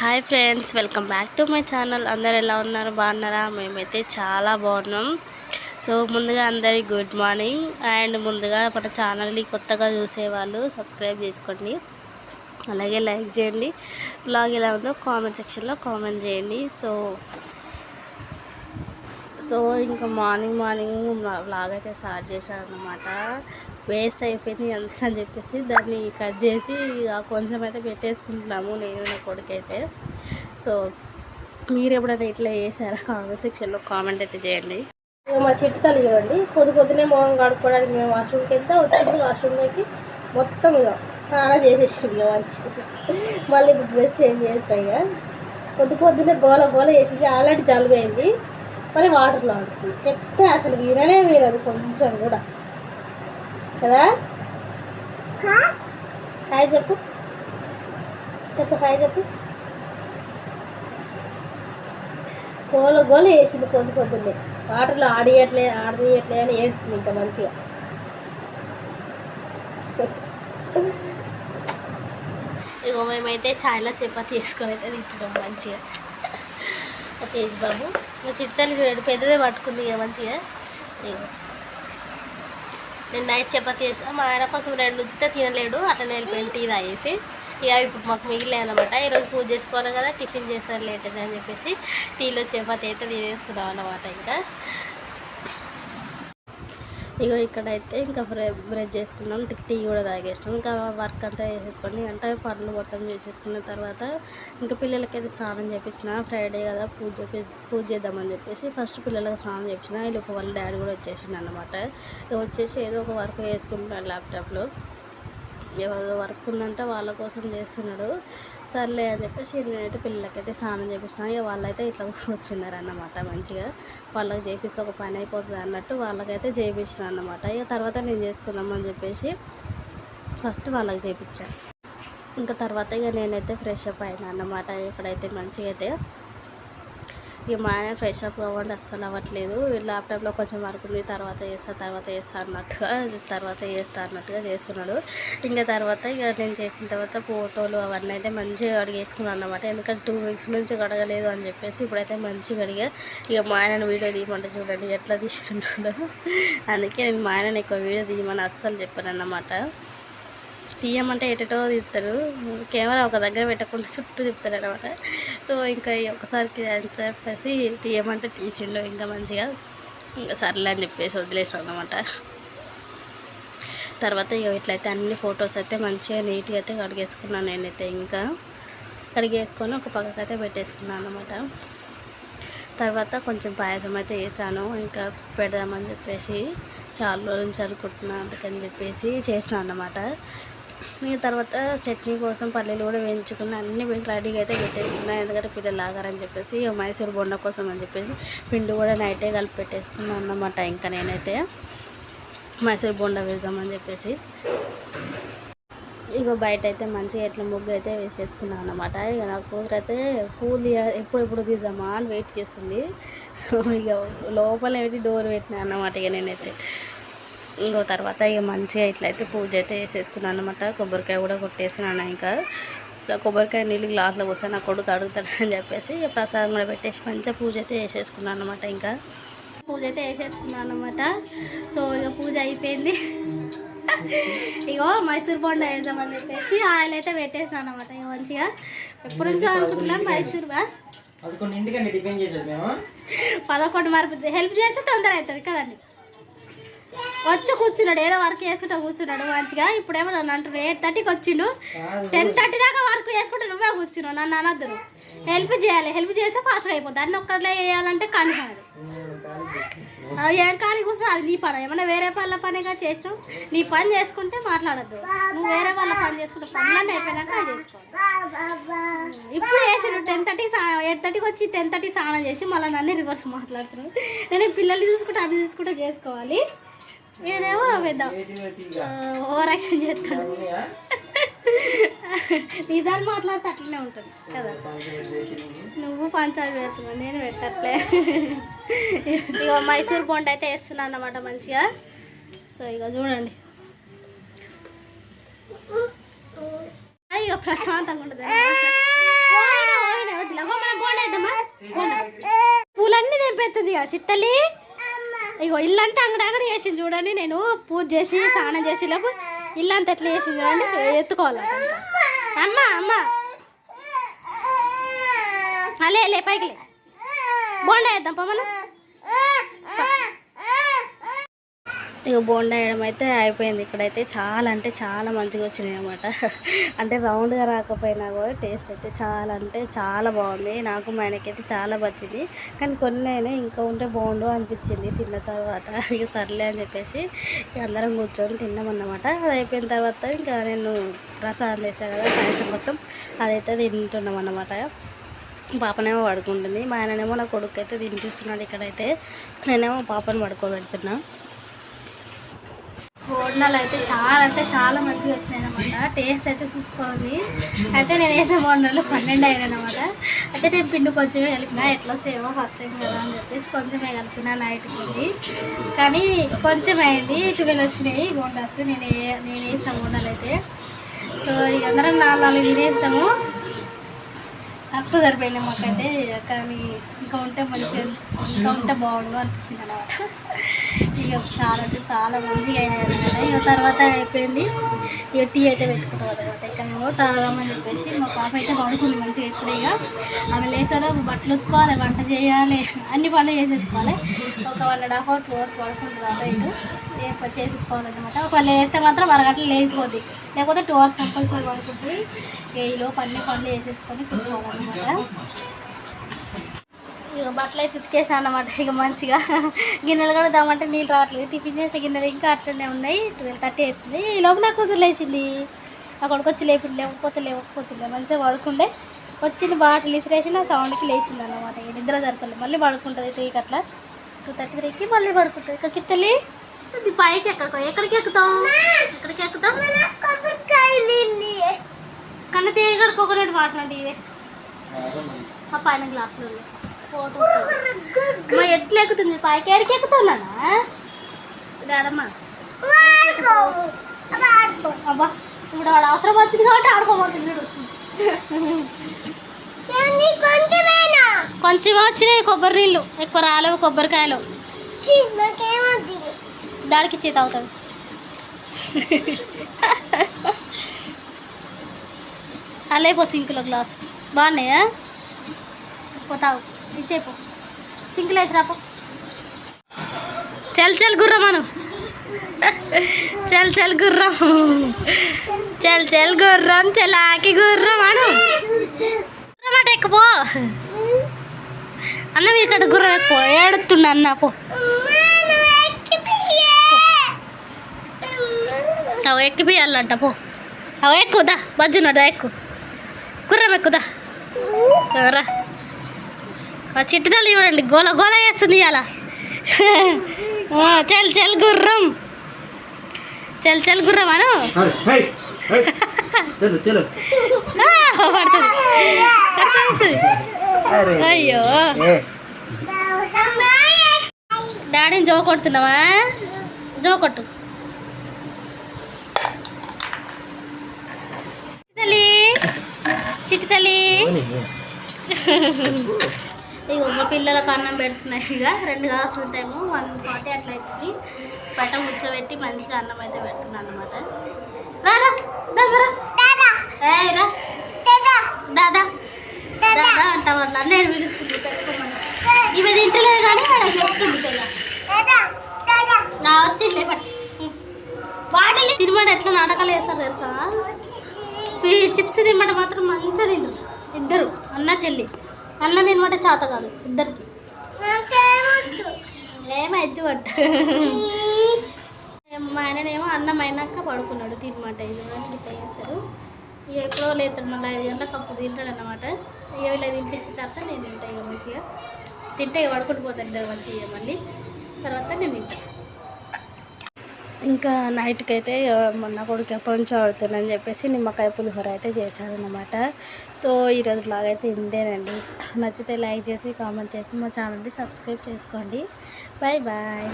Hi friends welcome back to my channel. అందరు ఎలా ఉన్నారు? బాగున్నారా? మేమైతే చాలా బాగున్నాం. సో ముందుగా అందరికి గుడ్ మార్నింగ్. అండ్ ముందుగా మన ఛానల్ని కొత్తగా చూసేవాళ్ళు సబ్స్క్రైబ్ చేసుకోండి. అలాగే లైక్ చేయండి. బ్లాగ్ ఎలా ఉందో కామెంట్ సెక్షన్లో కామెంట్ చేయండి. సో సో ఇంకా మార్నింగ్ మార్నింగ్ బ్లాగ్ అయితే స్టార్ట్ చేశాను అనమాట వేస్ట్ అయిపోయింది అందుకని చెప్పేసి దాన్ని కట్ చేసి కొంచెం అయితే పెట్టేసుకుంటున్నాము నేను నా కొడుకైతే సో మీరు ఎప్పుడైనా ఇట్లా చేశారా? కామెంట్ సెక్షన్లో కామెంట్ అయితే చేయండి. మా చెట్టు తల్లి చూడండి పొద్దు పొద్దునే మొహం కడుక్కోవడానికి మేము వాష్రూమ్కి వెళ్తే వచ్చింది వాష్రూమ్లోకి మొత్తం ఇక స్నానం చేసేసింది ఇక మంచి మళ్ళీ ఇప్పుడు డ్రెస్ చేంజ్ చేసిపోయిగా ఇక. పొద్దు పొద్దునే గోల గోల చేసింది ఆల్రెడీ జలుబైంది మళ్ళీ వాటర్లో ఆడుతుంది చెప్తే అసలు విననే వినదు కొంచెం కూడా. కదా? హాయ్ చెప్పు. చెప్పు హాయ్ చెప్పు. గోల గోల వేసింది పొద్దు పొద్దున్నే. వాటర్లో ఆడియట్లే ఆడనీయట్లే అని ఏడుస్తుంది ఇంకా మంచిగా. ఇగో మేమైతే ఛాయ్లో చపాతి వేసుకొని అయితే తింటున్నాం మంచిగా. తేజ్ బాబు. మా చూడండి పెద్దదే పట్టుకుంది ఇక మంచిగా. ఇగో. నేను నైట్ చపాతి చేసిన మా ఆయన కోసం రెండు ఉంచితే తినలేడు అట్లనే వెళ్ళిపోయింది టీ తాగేసి. ఇక ఇప్పుడు మాకు మిగిలినాయి అనమాట ఈరోజు పూజ చేసుకోవాలి కదా టిఫిన్ చేస్తారు లేట్ అని చెప్పేసి టీలో చపాతి అయితే తినేస్తున్నాం అనమాట ఇంకా. ఇగో ఇక్కడైతే ఇంకా బ్రె బ్రష్ చేసుకున్నాం టీ కూడా తాగేసినాం. ఇంకా వర్క్ అంతా చేసేసుకోండి అంటే పనులు మొత్తం చేసేసుకున్న తర్వాత ఇంకా పిల్లలకైతే స్నానం చేపించిన ఫ్రైడే కదా పూజ పూజ చేద్దామని చెప్పేసి ఫస్ట్ పిల్లలకు స్నానం చేపించిన వీళ్ళు ఒక వాళ్ళ డాడీ కూడా వచ్చేసిండు అనమాట వచ్చేసి ఏదో ఒక వర్క్ చేసుకుంటున్నాడు ల్యాప్టాప్లో ఏదో వర్క్ ఉందంటే వాళ్ళ కోసం చేస్తున్నాడు. సర్లే అని చెప్పేసి నేనైతే పిల్లలకైతే స్నానం చేపిస్తాను ఇక వాళ్ళైతే ఇట్లా కూర్చున్నారు అన్నమాట మంచిగా. వాళ్ళకి చేపిస్తే ఒక పని అయిపోతుంది అన్నట్టు వాళ్ళకైతే చేయించిన అన్నమాట ఇక తర్వాత నేను చేసుకుందామని చెప్పేసి ఫస్ట్ వాళ్ళకి చేయించాను ఇంకా తర్వాత ఇక నేనైతే ఫ్రెష్ అప్ అయినా అన్నమాట. ఇక్కడైతే మంచిగా అయితే ఇక మా ఆయన ఫ్రెష్ అప్ అవ్వండి అస్సలు అవ్వట్లేదు. ల్యాప్టాప్లో కొంచెం వర్క్ ఉంది తర్వాత చేస్తా తర్వాత చేస్తా అన్నట్టుగా తర్వాత చేస్తా అన్నట్టుగా చేస్తున్నాడు. ఇంకా తర్వాత ఇక నేను చేసిన తర్వాత ఫోటోలు అవన్నీ అయితే మంచిగా అడిగేసుకున్నాను అన్నమాట. ఎందుకంటే టూ వీక్స్ నుంచి కడగలేదు అని చెప్పేసి ఇప్పుడైతే మంచిగా అడిగా ఇక మా ఆయన వీడియో తీయమంటే చూడండి ఎట్లా తీస్తున్నాడు. అందుకే నేను మా ఆయన ఎక్కువ వీడియో తీయమని అస్సలు చెప్పాను అన్నమాట. తీయమంటే ఎటెటో తీస్తాడు కెమెరా ఒక దగ్గర పెట్టకుండా చుట్టూ తిప్పుతాడు అనమాట సో ఇంకా ఈ ఒక్కసారికి అని చెప్పేసి తీయమంటే తీసిండు ఇంకా మంచిగా. ఇంకా సర్లే అని చెప్పేసి వదిలేసాం అనమాట తర్వాత ఇక ఇట్లయితే అన్ని ఫొటోస్ అయితే మంచిగా నీట్గా అయితే కడిగేసుకున్నాను నేనైతే ఇంకా. కడిగేసుకొని ఒక పక్కకైతే పెట్టేసుకున్నాను అనమాట తర్వాత కొంచెం పాయసం అయితే వేసాను ఇంకా పెడదామని చెప్పేసి చాలా రోజు నుంచి అనుకుంటున్నాను అందుకని చెప్పేసి చేసినాను అన్నమాట. తర్వాత చట్నీ కోసం పల్లీలు కూడా వేయించుకున్న అన్ని రెడీగా అయితే పెట్టేసుకున్నా. ఎందుకంటే పిల్లలు లాగారని చెప్పేసి ఇక మైసూర్ బొండ కోసం అని చెప్పేసి పిండి కూడా నైటే కలిపి పెట్టేసుకున్నాను అన్నమాట ఇంకా నేనైతే. మైసూర్ బొండ వేద్దామని చెప్పేసి. ఇక బయట అయితే మంచిగా ఎట్లా ముగ్గు అయితే వేసేసుకున్నాను అనమాట ఇక నా కూతురు అయితే పూలు ఎప్పుడు ఎప్పుడు తీద్దామా అని వెయిట్ చేస్తుంది. సో ఇక లోపల పెట్టి డోర్ పెట్టినా అన్నమాట ఇక నేనైతే. ఇంకో తర్వాత ఇక మంచిగా ఇట్లయితే పూజ అయితే వేసేసుకున్నాను అనమాట కొబ్బరికాయ కూడా కొట్టేసినాను ఇంకా. ఇక కొబ్బరికాయ నీళ్ళు గ్లాస్లో పోసాను నా కొడుకు అడుగుతాడని చెప్పేసి ప్రసాదం కూడా పెట్టేసి మంచిగా పూజ అయితే వేసేసుకున్నాను అనమాట ఇంకా. పూజ అయితే వేసేసుకున్నాను అనమాట సో ఇక పూజ అయిపోయింది. ఇగో మైసూర్ బొండ వేద్దామని చెప్పేసి ఆయిల్ అయితే పెట్టేసాను అనమాట ఇక మంచిగా ఎప్పటి నుంచో అనుకుంటున్నాను మైసూర్ బా. పదకొండు మార్పు హెల్ప్ చేస్తే తొందర అవుతుంది కదండి. వచ్చి కూర్చున్నాడు. ఏదో వర్క్ చేసుకుంటా కూర్చున్నాడు మంచిగా. ఇప్పుడేమో నన్ను అంటారు ఎయిట్ థర్టీకి వచ్చిండు. టెన్ థర్టీ దాకా వర్క్ చేసుకుంటే నువ్వే కూర్చున్నావు. నన్ను అనద్దు హెల్ప్ చేయాలి. హెల్ప్ చేస్తే ఫాస్ట్గా అయిపోద్ది. అన్ని ఒక్కర్లే చేయాలంటే కానీ కాదు. ఏం కానీ కూర్చో అది నీ పని. ఏమన్నా వేరే వాళ్ళ పనిగా చేసినావు. నీ పని చేసుకుంటే మాట్లాడద్దు. నువ్వు వేరే వాళ్ళ పని చేసుకుంటే పనులన్నీ అయిపోయినాక అది చేసుకోవాలి. ఇప్పుడు వేసాడు టెన్ థర్టీ ఎయిట్ థర్టీకి వచ్చి టెన్ థర్టీ స్నానం చేసి మళ్ళీ నన్ను రివర్స్ మాట్లాడుతున్నాను నేను పిల్లల్ని చూసుకుంటే అన్ని చూసుకుంటే చేసుకోవాలి. నేనేమో వేద్దాం ఓవర్ యాక్షన్ చేస్తాను నిజాన్ని మాట్లాడితే అట్లనే ఉంటుంది కదా. నువ్వు పంచాలు పెడుతున్నావు నేను పెట్టట్లే. ఇక మైసూర్ బొండ అయితే వేస్తున్నాను అన్నమాట మంచిగా. సో ఇక చూడండి. ఇక ప్రశాంతంగా ఉంటుంది పూలన్నీ నేర్పేస్తుంది ఇక చిట్టలి ఇగో ఇల్లంతా అంగడి అంగడి చేసింది చూడండి నేను. పూజ చేసి స్నానం చేసి లోపు ఇల్లంతా ఎట్లా వేసింది చూడండి. ఎత్తుకోవాలంట అమ్మ అమ్మ. అలే లే పైకి లే. బోండా వేద్దాం పమ్మను. ఇక బోండా వేయడం అయితే అయిపోయింది. ఇక్కడైతే చాలా అంటే చాలా మంచిగా వచ్చినాయి అనమాట అంటే రౌండ్గా రాకపోయినా కూడా టేస్ట్ అయితే చాలా అంటే చాలా బాగుంది. నాకు మా ఆయనకైతే చాలా నచ్చింది కానీ కొన్ని అయినా ఇంకా ఉంటే బాగుండు అనిపించింది. తిన్న తర్వాత ఇక సర్లే అని చెప్పేసి అందరం కూర్చొని తిన్నామన్నమాట అది అయిపోయిన తర్వాత ఇంకా నేను ప్రసాదం చేశాను కదా పాయసం కోసం. అదైతే తింటున్నాం అన్నమాట. పాపనేమో పడుకుంటుంది. మా ఆయననేమో నా కొడుకు అయితే తినిపిస్తున్నాడు ఇక్కడైతే. నేనేమో పాపను పడుకోబెడుతున్నా. బోండాలు అయితే చాలా అంటే చాలా మంచిగా వస్తున్నాయి అనమాట టేస్ట్ అయితే సూపర్ ఉంది. అయితే నేను వేసిన బోండాలు పన్నెండు అయినాయి అనమాట అయితే నేను పిండి కొంచెమే కలిపినా ఎట్లా సేవో ఫస్ట్ టైం కదా అని చెప్పేసి కొంచెమే కలిపినా నైట్ పిండి. కానీ కొంచెం అయింది ట్వెల్వ్ వచ్చినాయి బోండాస్. నేను నేను వేసిన బోండాలు అయితే సో ఇక అందరం నాలుగు నాలుగు తినేసినాము. తక్కువ సరిపోయింది మాకైతే కానీ ఇంకా ఉంటే మంచిగా ఇంకా ఉంటే బాగుండు అనిపించింది అనమాట ఇక చాలా అంటే చాలా మంచిగా అయినాయి అనమాట ఇక తర్వాత అయిపోయింది. ఇక టీ అయితే పెట్టుకుంటాం అనమాట ఇక మేము తాగామని చెప్పేసి మా పాప అయితే పడుకుంది మంచిగా ఎప్పుడు ఇక. ఆమె లేసాలో బట్టలు ఉత్తుకోవాలి వంట చేయాలి అన్ని పనులు చేసేసుకోవాలి. ఒక one and half hour two hours పడుకుంటుంది అటు ఇటు చేసేసుకోవాలన్నమాట. ఒకవేళ వేస్తే మాత్రం అరగంటలు లేచిపోద్ది. లేకపోతే టూ అవర్స్ కంపల్సరీ పడుకుంటుంది. ఇక ఈలోపు అన్ని పనులు చేసేసుకొని కూర్చోవాలన్నమాట. ఇక బట్టలు అయితే ఉతికేసాను అనమాట ఇక మంచిగా గిన్నెలు కూడా దామంటే నీళ్ళు రావట్లేదు. టిఫిన్ చేసిన గిన్నెలు ఇంకా అట్లనే ఉన్నాయి. ట్వెల్వ్ థర్టీ అవుతుంది. ఈ లోపల నాకు కూతురు లేచింది. అక్కడికి వచ్చి లేపి లేకపోతే లేకపోతుండే మంచిగా పడుకుండే. వచ్చింది బాటిల్ ఇసిరేసి నా సౌండ్కి లేచింది అనమాట ఇక నిద్ర జరపలేదు. మళ్ళీ పడుకుంటుంది త్రీకి అట్లా. టూ థర్టీ త్రీకి మళ్ళీ పడుకుంటుంది. ఇక చిట్టలి పైకి ఎక్కడికో ఎక్కడికి ఎక్కుతాం ఎక్కడికి ఎక్కుతాం కన్న తీగడ కోకోనట్ మాట్లాడి మా పైన గ్లాసులు ఫోటో మా ఎట్లా ఎక్కుతుంది? పైకి ఎడికి ఎక్కుతున్నానా అబ్బా ఇప్పుడు వాడు అవసరం వచ్చింది కాబట్టి ఆడుకోబోతున్నాడు కొంచెం వచ్చినాయి కొబ్బరి నీళ్ళు. ఎక్కువ రాలేవు కొబ్బరికాయలు. దాడికి ఇచ్చి తాగుతాడు. అలేపో సింకులో గ్లాస్. బాగున్నాయా? పోతావు ఇచ్చేపో సింకులో వేసి రాపో. చల్ చల్ గుర్రం మనం చల్ చల్ గుర్రం. చల్ చల్ గుర్రం చలాకి గుర్రం అను. గుర్రం అట ఎక్కుపో. అన్న ఇక్కడ గుర్రం ఎక్కువ ఏడుతుండ అన్న పో. అవు ఎక్కిపియాలంట పో. అవు ఎక్కుదా బజ్జున్నదా ఎక్కు. గుర్రం ఎక్కుదా రా. ఆ చిట్టుదల్లి చూడండి గోల గోల చేస్తుంది అలా చల్ చల్ గుర్రం. చల్ చల్ గుర్రం అను. అయ్యో. డాడీని జో కొడుతున్నావా? జో కొట్టు. చిట్టి తల్లి చిట్టి తల్లి ఇక మా పిల్లలకు అన్నం పెడుతున్నాయి. ఇక రెండు గ్లాసులు ఉంటాయేమో వన్ ఫార్టీ అట్లా అవుతుంది బయట కూర్చోబెట్టి మంచిగా అన్నం అయితే పెడుతున్నాను అనమాట రారా దాదా దాదా. అంటాం అట్లా. నేను పిలుస్తుంది పెట్టుకోమని. ఇవి తింటలేదు కానీ అలా చెప్తుంది పిల్ల నా వాటిని ఎట్లా నాటకాలు వేస్తారు తెలుసా? చిప్స్ తినమాట మాత్రం మంచిగా తింటారు. ఇద్దరు అన్న చెల్లి. అన్న తినమాట చేత కాదు ఇద్దరికి. ఏమైద్ది పట్ట మా ఆయననేమో అన్నం అయినాక పడుకున్నాడు తినమాట ఇది ఇట్లా చేస్తాడు. ఇక ఎప్పుడో లేతాడు మళ్ళీ ఐదు గంటలకు అప్పుడు తింటాడు అన్నమాట ఇక వీళ్ళ తినిపించిన తర్వాత నేను తింటా ఇక మంచిగా. తింటే ఇక పడుకుంటూ పోతాను ఇద్దరు మంచిగా మళ్ళీ. తర్వాత నేను తింటాను ఇంకా నైట్కి అయితే మొన్న కొడుకు ఎప్పటి నుంచో ఆడుతుందని చెప్పేసి నిమ్మకాయ పులిహోర అయితే చేశారనమాట సో ఈరోజు బ్లాగ్ అయితే ఇందేనండి నచ్చితే లైక్ చేసి కామెంట్ చేసి మా ఛానల్ని సబ్స్క్రైబ్ చేసుకోండి. Bye bye.